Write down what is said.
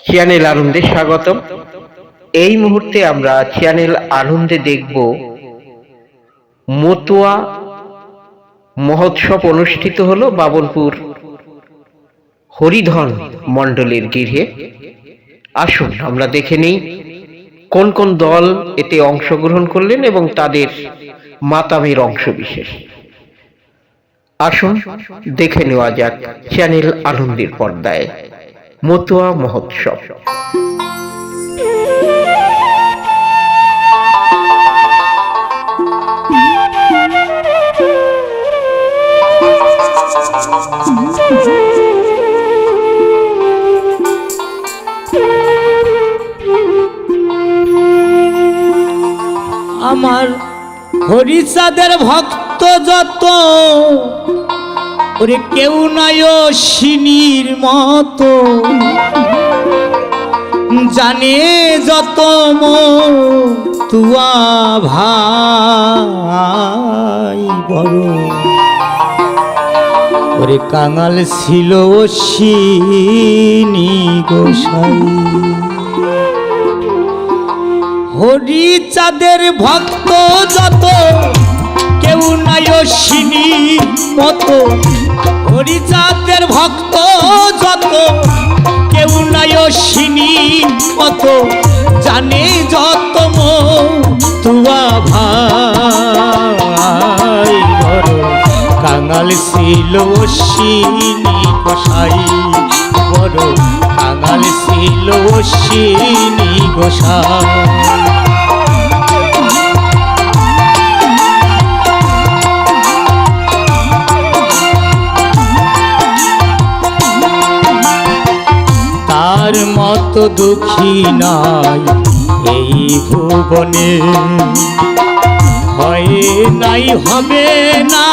Channel আনন্দে স্বাগতম। এই মুহূর্তে আমরা চ্যানেল আনন্দে দেখব মতুয়া মহোৎসব অনুষ্ঠিত হলো বাবনপুর হরিধন মণ্ডলের গৃহে। আসুন, আমরা দেখে নিই কোন কোন দল এতে অংশগ্রহণ করলেন এবং তাদের মাতামের অংশ বিশেষ আসুন, দেখে নেওয়া যাক চ্যানেল আনন্দের পর্দায়। মতুয়া মহোৎসব। আমার হরিচাঁদের ভক্ত যত ওরে কেউ নাই সিনির মতো। জানে যত তুয়া ভাই বড়। ওরে কাঙাল ছিল সিনি গোসাই হরি চাঁদের ভক্ত যত কেউ নাই অশ্বিনী মতো হরি চাঁদের ভক্ত যত, কেউ নাই অশ্বিনী মতো জানে যত তুয়া ভাই কাঙাল ছিল অশ্বিনী কষাই বড় কাঙাল ছিল অশ্বিনী গোসাই। মতো দুঃখী নাই এই ভুবনে। হয় নাই হবে না